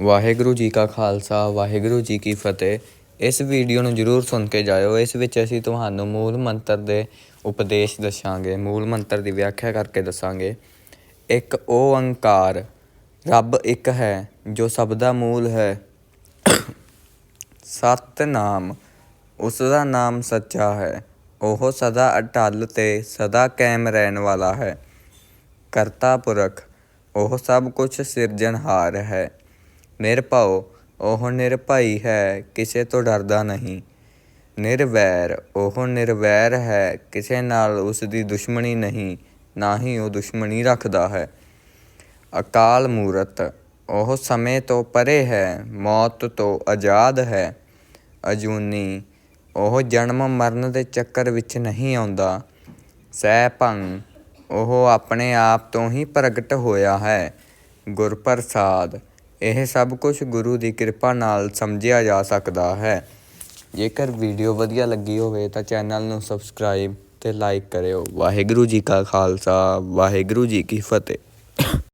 ਵਾਹਿਗੁਰੂ ਜੀ ਕਾ ਖਾਲਸਾ, ਵਾਹਿਗੁਰੂ ਜੀ ਕੀ ਫਤਿਹ। ਇਸ ਵੀਡੀਓ ਨੂੰ ਜਰੂਰ ਸੁਣ ਕੇ ਜਾਇਓ। ਇਸ ਵਿੱਚ ਅਸੀਂ ਤੁਹਾਨੂੰ ਮੂਲ ਮੰਤਰ ਦੇ ਉਪਦੇਸ਼ ਦੱਸਾਂਗੇ। ਮੂਲ ਮੰਤਰ ਦੀ ਵਿਆਖਿਆ ਕਰਕੇ ਦੱਸਾਂਗੇ। ਇੱਕ ਓੰਕਾਰ ਰੱਬ ਇੱਕ ਹੈ, ਜੋ ਸਭ ਦਾ ਮੂਲ ਹੈ। ਸਤਨਾਮ, ਉਸ ਦਾ ਨਾਮ ਸੱਚਾ ਹੈ। ਉਹ ਸਦਾ ਅਟਲ ਤੇ ਸਦਾ ਕਾਇਮ ਰਹਿਣ ਵਾਲਾ ਹੈ। ਕਰਤਾ ਪੁਰਖ, ਉਹ ਸਭ ਕੁਝ ਸਿਰਜਣਹਾਰ ਹੈ। ਨਿਰਭਉ, ਉਹ ਨਿਰਭਈ ਹੈ, ਕਿਸੇ ਤੋਂ ਡਰਦਾ ਨਹੀਂ। ਨਿਰਵੈਰ, ਉਹ ਨਿਰਵੈਰ ਹੈ, ਕਿਸੇ ਨਾਲ ਉਸ ਦੀ ਦੁਸ਼ਮਣੀ ਨਹੀਂ, ਨਾ ਹੀ ਉਹ ਦੁਸ਼ਮਣੀ ਰੱਖਦਾ ਹੈ। ਅਕਾਲ ਮੂਰਤ, ਉਹ ਸਮੇਂ ਤੋਂ ਪਰੇ ਹੈ, ਮੌਤ ਤੋਂ ਆਜ਼ਾਦ ਹੈ। ਅਜੂਨੀ, ਉਹ ਜਨਮ ਮਰਨ ਦੇ ਚੱਕਰ ਵਿੱਚ ਨਹੀਂ ਆਉਂਦਾ। ਸਹਿ ਭੰਗ ਉਹ ਆਪਣੇ ਆਪ ਤੋਂ ਹੀ ਪ੍ਰਗਟ ਹੋਇਆ ਹੈ। ਗੁਰਪ੍ਰਸਾਦ ਇਹ ਸਭ ਕੁਝ ਗੁਰੂ ਦੀ ਕਿਰਪਾ ਨਾਲ ਸਮਝਿਆ ਜਾ ਸਕਦਾ ਹੈ। ਜੇਕਰ ਵੀਡੀਓ ਵਧੀਆ ਲੱਗੀ ਹੋਵੇ ਤਾਂ ਚੈਨਲ ਨੂੰ ਸਬਸਕ੍ਰਾਈਬ ਤੇ ਲਾਈਕ ਕਰਿਓ। ਵਾਹਿਗੁਰੂ ਜੀ ਕਾ ਖਾਲਸਾ, ਵਾਹਿਗੁਰੂ ਜੀ ਕੀ ਫਤਿਹ।